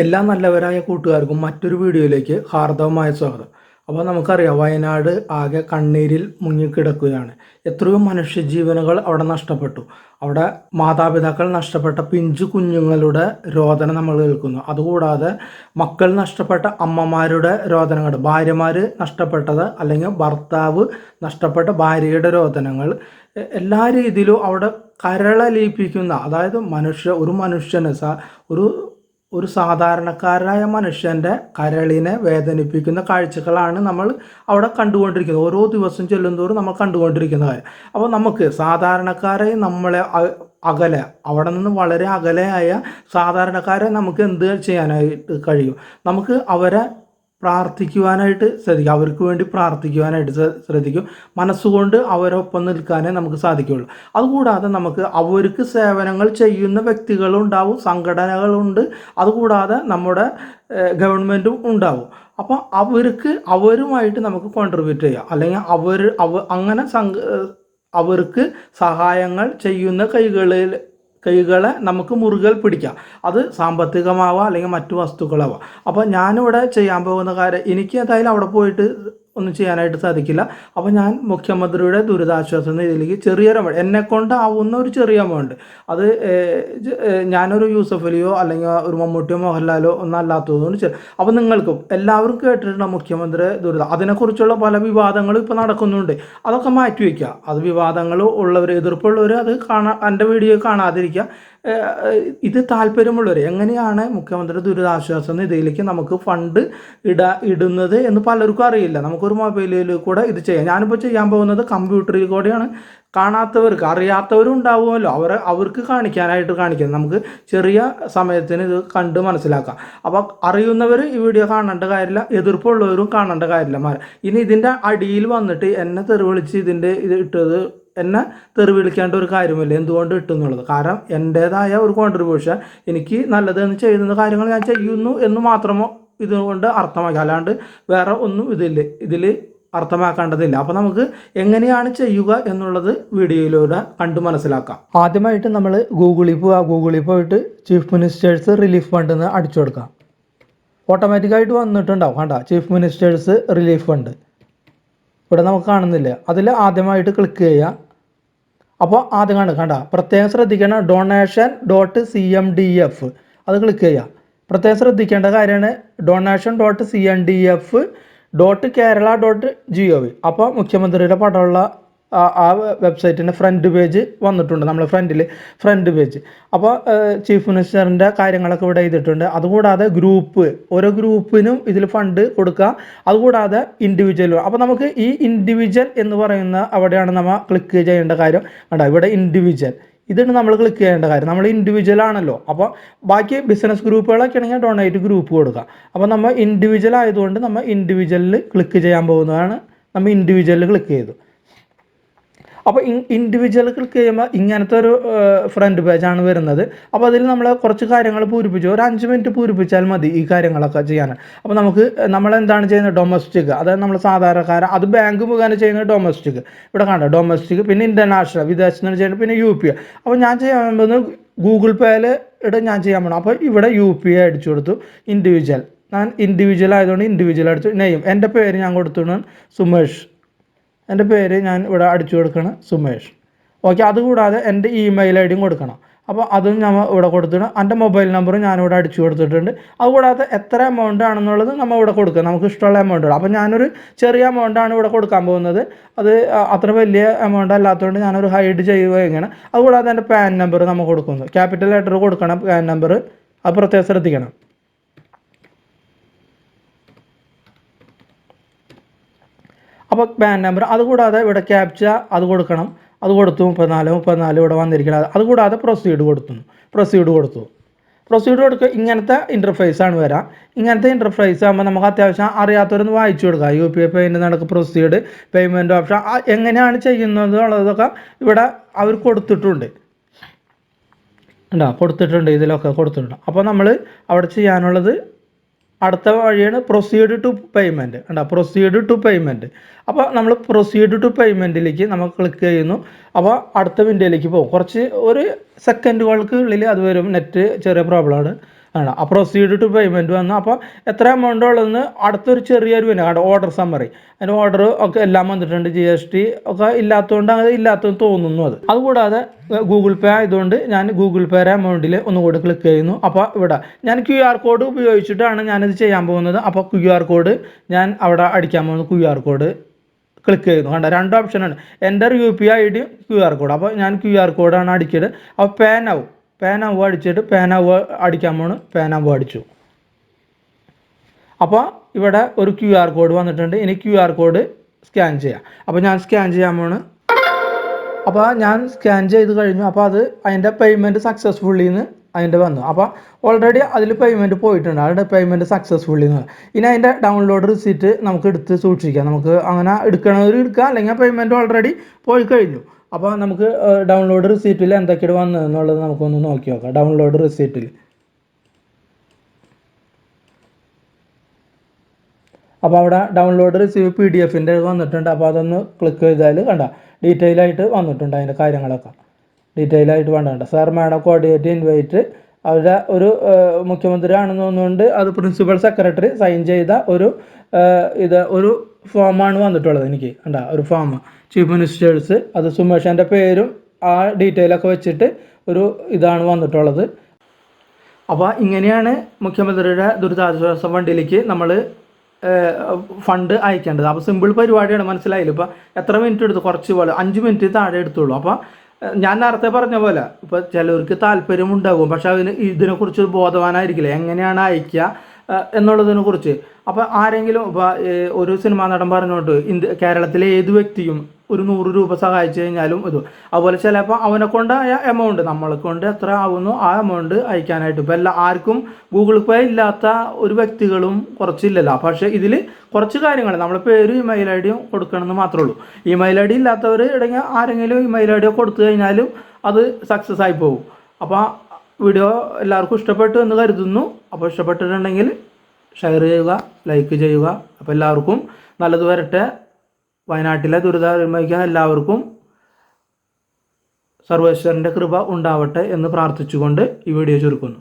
എല്ലാ നല്ലവരായ കൂട്ടുകാർക്കും മറ്റൊരു വീഡിയോയിലേക്ക് ഹാർദവമായ സ്വാഗതം. അപ്പോൾ നമുക്കറിയാം വയനാട് ആകെ കണ്ണീരിൽ മുങ്ങിക്കിടക്കുകയാണ്. എത്രയോ മനുഷ്യജീവനുകൾ അവിടെ നഷ്ടപ്പെട്ടു. അവിടെ മാതാപിതാക്കൾ നഷ്ടപ്പെട്ട പിഞ്ചു കുഞ്ഞുങ്ങളുടെ രോദനം നമ്മൾ കേൾക്കുന്നു. അതുകൂടാതെ മക്കൾ നഷ്ടപ്പെട്ട അമ്മമാരുടെ രോദനങ്ങൾ ഭാര്യമാർ നഷ്ടപ്പെട്ടത് അല്ലെങ്കിൽ ഭർത്താവ് നഷ്ടപ്പെട്ട ഭാര്യയുടെ രോദനങ്ങൾ എല്ലാ രീതിയിലും അവിടെ കരളലിയിപ്പിക്കുന്ന അതായത് മനുഷ്യ ഒരു മനുഷ്യന് സ ഒരു ഒരു സാധാരണക്കാരനായ മനുഷ്യന്റെ കരളിനെ വേദനിപ്പിക്കുന്ന കാഴ്ചകളാണ് നമ്മൾ അവിടെ കണ്ടുകൊണ്ടിരിക്കുന്നത്. ഓരോ ദിവസം ചെല്ലുന്തോറും നമ്മൾ കണ്ടുകൊണ്ടിരിക്കുന്ന കാര്യം. അപ്പോൾ നമുക്ക് സാധാരണക്കാരെ നമ്മളെ അകലെ അവിടെ നിന്ന് വളരെ അകലെയായ സാധാരണക്കാരെ നമുക്ക് എന്ത് ചെയ്യാനായിട്ട് കഴിയും? നമുക്ക് അവരെ പ്രാർത്ഥിക്കുവാനായിട്ട് ശ്രദ്ധിക്കും. അവർക്ക് വേണ്ടി പ്രാർത്ഥിക്കുവാനായിട്ട് ശ്ര- ശ്രദ്ധിക്കും. മനസ്സുകൊണ്ട് അവരൊപ്പം നിൽക്കാനേ നമുക്ക് സാധിക്കുകയുള്ളൂ. അതുകൂടാതെ നമുക്ക് അവർക്ക് സേവനങ്ങൾ ചെയ്യുന്ന വ്യക്തികളുണ്ടാവും സംഘടനകളുണ്ട്. അതുകൂടാതെ നമ്മുടെ ഗവൺമെന്റും ഉണ്ടാവും. അപ്പോൾ അവർക്ക് അവരുമായിട്ട് നമുക്ക് കോൺട്രിബ്യൂട്ട് ചെയ്യാം. അല്ലെങ്കിൽ അവർ അവ അങ്ങനെ സംഘ അവർക്ക് സഹായങ്ങൾ ചെയ്യുന്ന കൈകളിൽ കൈകളെ നമുക്ക് മുറുകൽ പിടിക്കാം. അത് സാമ്പത്തികമാവാം അല്ലെങ്കിൽ മറ്റു വസ്തുക്കളാവാം. അപ്പോൾ ഞാനിവിടെ ചെയ്യാൻ പോകുന്ന കാര്യം എനിക്ക് എന്തായാലും അവിടെ പോയിട്ട് ഒന്നും ചെയ്യാനായിട്ട് സാധിക്കില്ല. അപ്പോൾ ഞാൻ മുഖ്യമന്ത്രിയുടെ ദുരിതാശ്വാസ നിധിയിലേക്ക് ചെറിയൊരു അമൗണ്ട് എന്നെ കൊണ്ടാവുന്ന ഒരു ചെറിയ എമൗണ്ട് അത് ഞാനൊരു യൂസഫ് അലിയോ അല്ലെങ്കിൽ ഒരു മമ്മൂട്ടിയോ മോഹൻലാലോ ഒന്നും അല്ലാത്തതുകൊണ്ട് അപ്പോൾ നിങ്ങൾക്കും എല്ലാവരും കേട്ടിട്ടുണ്ട് മുഖ്യമന്ത്രി ദുരിതം അതിനെക്കുറിച്ചുള്ള പല വിവാദങ്ങളും ഇപ്പോൾ നടക്കുന്നുണ്ട്. അതൊക്കെ മാറ്റി വയ്ക്കുക അത് വിവാദങ്ങൾ ഉള്ളവർ എതിർപ്പുള്ളവർ അത് കാണാ എന്റെ വീഡിയോ കാണാതിരിക്കുക. ഇത് താല്പര്യമുള്ളവർ എങ്ങനെയാണ് മുഖ്യമന്ത്രി ദുരിതാശ്വാസ നിധിയിലേക്ക് നമുക്ക് ഫണ്ട് ഇട ഇടുന്നത് എന്ന് പലർക്കും അറിയില്ല. നമുക്കൊരു മൊബൈലിൽ കൂടെ ഇത് ചെയ്യാം. ഞാനിപ്പോൾ ചെയ്യാൻ പോകുന്നത് കമ്പ്യൂട്ടറിൽ കൂടെയാണ്. കാണാത്തവർക്ക് അറിയാത്തവരും ഉണ്ടാവുമല്ലോ. അവരെ അവർക്ക് കാണിക്കാനായിട്ട് കാണിക്കുന്നത് നമുക്ക് ചെറിയ സമയത്തിന് ഇത് കണ്ട് മനസ്സിലാക്കാം. അപ്പോൾ അറിയുന്നവർ ഈ വീഡിയോ കാണേണ്ട കാര്യമില്ല എതിർപ്പുള്ളവരും കാണേണ്ട കാര്യമില്ല. മാറി ഇനി ഇതിന്റെ അടിയിൽ വന്നിട്ട് എന്നെ തെറി വിളിച്ച് ഇതിന്റെ ഇത് ഇട്ടത് എന്നെ തെറി വിളിക്കേണ്ട ഒരു കാര്യമില്ല. എന്തുകൊണ്ട് ഇട്ടുന്നുള്ളത് കാരണം എന്റേതായ ഒരു കോൺട്രിബ്യൂഷൻ എനിക്ക് നല്ലതെന്ന് ചെയ്യുന്ന കാര്യങ്ങൾ ഞാൻ ചെയ്യുന്നു എന്ന് മാത്രമോ ഇതുകൊണ്ട് അർത്ഥമാക്കി. അല്ലാണ്ട് വേറെ ഒന്നും ഇതില്ല ഇതിൽ അർത്ഥമാക്കേണ്ടതില്ല. അപ്പോൾ നമുക്ക് എങ്ങനെയാണ് ചെയ്യുക എന്നുള്ളത് വീഡിയോയിലൂടെ കണ്ടു മനസ്സിലാക്കാം. ആദ്യമായിട്ട് നമ്മൾ ഗൂഗിളിൽ പോവുക ഗൂഗിളിൽ പോയിട്ട് ചീഫ് മിനിസ്റ്റേഴ്സ് റിലീഫ് ഫണ്ട് എന്ന് അടിച്ചു കൊടുക്കാം. ഓട്ടോമാറ്റിക്കായിട്ട് വന്നിട്ടുണ്ടാവും. കണ്ട? Chief minister's relief fund. ഇവിടെ നമുക്ക് കാണുന്നില്ല. അതിൽ ആദ്യമായിട്ട് ക്ലിക്ക് ചെയ്യുക അപ്പോൾ ആദ്യം കണ്ട് കണ്ട പ്രത്യേകം ശ്രദ്ധിക്കണം donation dot C M D F അത് ക്ലിക്ക് ചെയ്യുക പ്രത്യേകം ശ്രദ്ധിക്കേണ്ട കാര്യമാണ് donation dot C M D F dot Kerala dot G O V അപ്പോൾ മുഖ്യമന്ത്രിയുടെ പടമുള്ള ആ- വെബ്സൈറ്റിന്റെ ഫ്രണ്ട് പേജ് വന്നിട്ടുണ്ട്. നമ്മളെ ഫ്രണ്ടിൽ ഫ്രണ്ട് പേജ് അപ്പോൾ ചീഫ് മിനിസ്റ്ററിന്റെ കാര്യങ്ങളൊക്കെ ഇവിടെ ചെയ്തിട്ടുണ്ട് അതുകൂടാതെ ഗ്രൂപ്പ് ഓരോ ഗ്രൂപ്പിനും ഇതിൽ ഫണ്ട് കൊടുക്കുക. അതുകൂടാതെ ഇൻഡിവിജ്വൽ അപ്പോൾ നമുക്ക് ഈ ഇൻഡിവിജ്വൽ എന്ന് പറയുന്ന അവിടെയാണ് നമ്മൾ ക്ലിക്ക് ചെയ്യേണ്ട കാര്യം. കണ്ടോ? ഇവിടെ ഇൻഡിവിജ്വൽ ഇതാണ് നമ്മൾ ക്ലിക്ക് ചെയ്യേണ്ട കാര്യം. നമ്മൾ ഇൻഡിവിജ്വൽ ആണല്ലോ. അപ്പോൾ ബാക്കി ബിസിനസ് ഗ്രൂപ്പുകളൊക്കെ ആണെങ്കിൽ ഡൊണേറ്റ് ഗ്രൂപ്പ് കൊടുക്കുക. അപ്പോൾ നമ്മൾ ഇൻഡിവിജ്വൽ ആയതുകൊണ്ട് നമ്മൾ ഇൻഡിവിജ്വലിൽ ക്ലിക്ക് ചെയ്യാൻ പോകുന്നതാണ്. നമ്മൾ ഇൻഡിവിജ്വലിൽ ക്ലിക്ക് ചെയ്തു. അപ്പോൾ ഇൻഡിവിജ്വലുകൾക്ക് കഴിയുമ്പോൾ ഇങ്ങനത്തെ ഒരു ഫ്രണ്ട് പേജാണ് വരുന്നത്. അപ്പോൾ അതിൽ നമ്മൾ കുറച്ച് കാര്യങ്ങൾ പൂരിപ്പിച്ചു. ഒരു അഞ്ച് മിനിറ്റ് പൂരിപ്പിച്ചാൽ മതി ഈ കാര്യങ്ങളൊക്കെ ചെയ്യാൻ അപ്പോൾ നമുക്ക് നമ്മൾ എന്താണ് ചെയ്യുന്നത്? ഡൊമസ്റ്റിക് അതായത് നമ്മൾ സാധാരണക്കാരൻ അത് ബാങ്ക് മുഖേന ചെയ്യുന്ന ഡൊമസ്റ്റിക് ഇവിടെ കണ്ടോ? ഡൊമസ്റ്റിക് പിന്നെ ഇന്റർനാഷണൽ വിദേശത്ത് ചെയ്യുന്നത് പിന്നെ യു പി അപ്പോൾ ഞാൻ ചെയ്യാൻ പോകുന്നത് ഗൂഗിൾ പേയിൽ ഇവിടെ ഞാൻ ചെയ്യാൻ പോകണം അപ്പോൾ ഇവിടെ യു പി ഐ അടിച്ചു കൊടുത്തു. ഇൻഡിവിജ്വൽ ഞാൻ ഇൻഡിവിജ്വൽ ആയതുകൊണ്ട് ഇൻഡിവിജ്വൽ അടിച്ചു. നെയ്യും. എന്റെ പേര് ഞാൻ കൊടുത്തു. സുമേഷ്. എന്റെ പേര് ഞാൻ ഇവിടെ അടിച്ചു കൊടുക്കണം സുമേഷ്. ഓക്കെ അതുകൂടാതെ എന്റെ ഇമെയിൽ ഐ ഡിയും കൊടുക്കണം. അപ്പോൾ അതും ഞാൻ ഇവിടെ കൊടുത്തിടും എന്റെ മൊബൈൽ നമ്പറും ഞാനിവിടെ അടിച്ചു കൊടുത്തിട്ടുണ്ട്. അതുകൂടാതെ എത്ര എമൗണ്ട് ആണെന്നുള്ളത് നമ്മൾ ഇവിടെ കൊടുക്കുക നമുക്ക് ഇഷ്ടമുള്ള എമൗണ്ട് അപ്പോൾ ഞാനൊരു ചെറിയ എമൗണ്ട് ആണ് ഇവിടെ കൊടുക്കാൻ പോകുന്നത്. അത് അത്ര വലിയ എമൗണ്ട് അല്ലാത്തതുകൊണ്ട് ഞാനൊരു ഹൈഡ് ചെയ്യുക എങ്ങനെ അതുകൂടാതെ എന്റെ പാൻ നമ്പർ നമ്മൾ കൊടുക്കുന്നു. ക്യാപിറ്റൽ ലെറ്റർ കൊടുക്കണം പാൻ നമ്പർ അത് പ്രത്യേകം ശ്രദ്ധിക്കണം. അപ്പോൾ പാൻ നമ്പർ അതുകൂടാതെ ഇവിടെ ക്യാപ്ച അത് കൊടുക്കണം. അത് കൊടുത്തു മുപ്പത്തിനാല് മുപ്പത്തിനാല് ഇവിടെ വന്നിരിക്കണം അതുകൂടാതെ പ്രൊസീഡ് കൊടുത്തു. പ്രൊസീഡ് കൊടുത്തു. പ്രൊസീഡ് കൊടുക്കുക ഇങ്ങനത്തെ ഇന്റർഫേസ് ആണ് വരാം. ഇങ്ങനത്തെ ഇന്റർഫേസ് ആകുമ്പോൾ നമുക്ക് അത്യാവശ്യം അറിയാത്തവരൊന്ന് വായിച്ചു കൊടുക്കാം. യു പി ഐ പേയ്മെന്റ് നടക്കുക പ്രൊസീഡ് പേയ്മെന്റ് ഓപ്ഷൻ എങ്ങനെയാണ് ചെയ്യുന്നത് ഉള്ളതൊക്കെ ഇവിടെ അവർ കൊടുത്തിട്ടുണ്ട്. ഉണ്ടോ കൊടുത്തിട്ടുണ്ട് ഇതിലൊക്കെ കൊടുത്തിട്ടുണ്ട്. അപ്പോൾ നമ്മൾ അവിടെ ചെയ്യാനുള്ളത് അടുത്ത വഴിയാണ് പ്രൊസീഡ് ടു പേയ്മെന്റ് ഉണ്ടോ പ്രൊസീഡ് ടു പേയ്മെന്റ് അപ്പോൾ നമ്മൾ പ്രൊസീഡ് ടു പേയ്മെന്റിലേക്ക് നമ്മൾ ക്ലിക്ക് ചെയ്യുന്നു. അപ്പോൾ അടുത്ത വിൻഡോയിലേക്ക് പോകും. കുറച്ച് ഒരു സെക്കൻഡുകൾക്ക് ഉള്ളിൽ അത് വരും. നെറ്റ് ചെറിയ പ്രോബ്ലമാണ് ആണ്. ആ പ്രൊസീഡ് ടു പേയ്മെന്റ് വന്നു. അപ്പോൾ എത്ര എമൗണ്ട് ഉള്ളതെന്ന് അടുത്തൊരു ചെറിയൊരു പിന്നെ കണ്ടോ ഓർഡർ സമ്മറി അതിന്റെ ഓർഡർ ഒക്കെ എല്ലാം വന്നിട്ടുണ്ട് ജി എസ് ടി ഒക്കെ ഇല്ലാത്തതുകൊണ്ട് അത് ഇല്ലാത്തതെന്ന് തോന്നുന്നു അത്. അതുകൂടാതെ ഗൂഗിൾ പേ ആയതുകൊണ്ട് ഞാൻ ഗൂഗിൾ പേയുടെ എമൗണ്ടിൽ ഒന്നുകൂടി ക്ലിക്ക് ചെയ്യുന്നു. അപ്പോൾ ഇവിടെ ഞാൻ ക്യു ആർ കോഡ് ഉപയോഗിച്ചിട്ടാണ് ഞാനിത് ചെയ്യാൻ പോകുന്നത്. അപ്പോൾ ക്യു ആർ കോഡ് ഞാൻ അവിടെ അടിക്കാൻ പോകുന്നത് ക്യു ആർ കോഡ് ക്ലിക്ക് ചെയ്യുന്നു. കണ്ട രണ്ട് ഓപ്ഷനാണ് എന്റെ U P I D Q R code അപ്പോൾ ഞാൻ ക്യു ആർ കോഡാണ് അടിച്ചത് അപ്പോൾ പേനാവും പേനാവും അടിച്ചിട്ട് പേനാവ് അടിക്കാൻ പോണ്. പേനാവ് അടിച്ചു. അപ്പോൾ ഇവിടെ ഒരു ക്യു ആർ കോഡ് വന്നിട്ടുണ്ട്. ഇനി ക്യു ആർ കോഡ് സ്കാൻ ചെയ്യാം. അപ്പോൾ ഞാൻ സ്കാൻ ചെയ്യാൻ പോണ്. അപ്പോൾ ഞാൻ സ്കാൻ ചെയ്ത് കഴിഞ്ഞു. അപ്പോൾ അത് അതിന്റെ പേയ്മെന്റ് സക്സസ്ഫുള്ളി എന്ന് അതിന്റെ വന്നു. അപ്പോൾ ഓൾറെഡി അതിൽ പേയ്മെന്റ് പോയിട്ടുണ്ട്. അതിന്റെ പേയ്മെന്റ് സക്സസ്ഫുള്ളി എന്ന് ഇനി അതിന്റെ ഡൗൺലോഡ് റിസീറ്റ് നമുക്ക് എടുത്ത് സൂക്ഷിക്കാം. നമുക്ക് അങ്ങനെ എടുക്കണവർ എടുക്കാം. അല്ലെങ്കിൽ പേയ്മെന്റ് ഓൾറെഡി പോയി കഴിഞ്ഞു. അപ്പോൾ നമുക്ക് ഡൗൺലോഡ് റിസീറ്റിൽ എന്തൊക്കെയാണ് വന്നത് എന്നുള്ളത് നമുക്കൊന്ന് നോക്കി നോക്കാം. ഡൗൺലോഡ് റിസീറ്റിൽ അപ്പോൾ അവിടെ ഡൗൺലോഡ് റിസീവ് പി ഡി എഫിന്റെ വന്നിട്ടുണ്ട്. അപ്പോൾ അതൊന്ന് ക്ലിക്ക് ചെയ്താൽ കണ്ട ഡീറ്റെയിൽ ആയിട്ട് വന്നിട്ടുണ്ട് അതിന്റെ കാര്യങ്ങളൊക്കെ. ഡീറ്റെയിൽ ആയിട്ട് വേണ്ട സാർ മാഡം കോർഡിനേറ്റ് ഇൻവൈറ്റ് അവരുടെ ഒരു മുഖ്യമന്ത്രി ആണെന്ന് തോന്നുന്നുണ്ട്. അത് പ്രിൻസിപ്പൽ സെക്രട്ടറി സൈൻ ചെയ്ത ഒരു ഇത് ഒരു ഫോമാണ് വന്നിട്ടുള്ളത് എനിക്ക്. കണ്ട ഒരു ഫോം ചീഫ് മിനിസ്റ്റേഴ്സ് അത് സുമേഷന്റെ പേരും ആ ഡീറ്റെയിലൊക്കെ വെച്ചിട്ട് ഒരു ഇതാണ് വന്നിട്ടുള്ളത്. അപ്പോൾ ഇങ്ങനെയാണ് മുഖ്യമന്ത്രിയുടെ ദുരിതാശ്വാസ ഫണ്ടിലേക്ക് നമ്മൾ ഫണ്ട് അയക്കേണ്ടത്. അപ്പോൾ സിമ്പിൾ പരിപാടിയാണ് മനസ്സിലായില്ല? ഇപ്പോൾ എത്ര മിനിറ്റ് എടുത്തു? കുറച്ച് പോലെ അഞ്ച് മിനിറ്റ് താഴെ എടുത്തുള്ളൂ. അപ്പോൾ ഞാൻ നേരത്തെ പറഞ്ഞ പോലെ ഇപ്പോൾ ചിലർക്ക് താല്പര്യം ഉണ്ടാകും പക്ഷെ അതിന് ഇതിനെക്കുറിച്ച് ബോധവാനായിരിക്കില്ല. എങ്ങനെയാണ് അയക്കുക ഏഹ്, എന്നുള്ളതിനെ കുറിച്ച്. അപ്പോൾ ആരെങ്കിലും ഇപ്പോൾ ഒരു സിനിമാ നടൻ പറഞ്ഞോട്ട് ഇന്ത്യ കേരളത്തിലെ ഏത് വ്യക്തിയും ഒരു നൂറ് രൂപ സഹായിച്ചു കഴിഞ്ഞാലും ഇത്. അതുപോലെ ചിലപ്പോൾ അവനെ കൊണ്ടായ എമൗണ്ട് നമ്മളെ കൊണ്ട് എത്ര ആവുന്നു ആ എമൗണ്ട് അയക്കാനായിട്ട്. ഇപ്പോൾ എല്ലാ ആർക്കും ഗൂഗിൾ പേ ഇല്ലാത്ത ഒരു വ്യക്തികളും കുറച്ചില്ലല്ലോ. പക്ഷേ ഇതിൽ കുറച്ച് കാര്യങ്ങൾ നമ്മൾ പേര് ഇമെയിൽ ഐ ഡിയും കൊടുക്കണമെന്ന് മാത്രമേ ഉള്ളൂ ഇമെയിൽ ഐ ഡി ഇല്ലാത്തവർ ഇടങ്ങി ആരെങ്കിലും ഇമെയിൽ ഐ ഡിയോ കൊടുത്തു കഴിഞ്ഞാലും അത് സക്സസ് ആയി പോകും അപ്പോൾ വീഡിയോ എല്ലാവർക്കും ഇഷ്ടപ്പെട്ടു എന്ന് കരുതുന്നു. അപ്പോൾ ഇഷ്ടപ്പെട്ടിട്ടുണ്ടെങ്കിൽ ഷെയർ ചെയ്യുക ലൈക്ക് ചെയ്യുക. അപ്പോൾ എല്ലാവർക്കും നല്ലത് വരട്ടെ. വയനാട്ടിലെ ദുരിതാനുഭവിക്കുന്ന എല്ലാവർക്കും സർവേശ്വരന്റെ കൃപ ഉണ്ടാവട്ടെ എന്ന് പ്രാർത്ഥിച്ചുകൊണ്ട് ഈ വീഡിയോ ചുരുക്കുന്നു.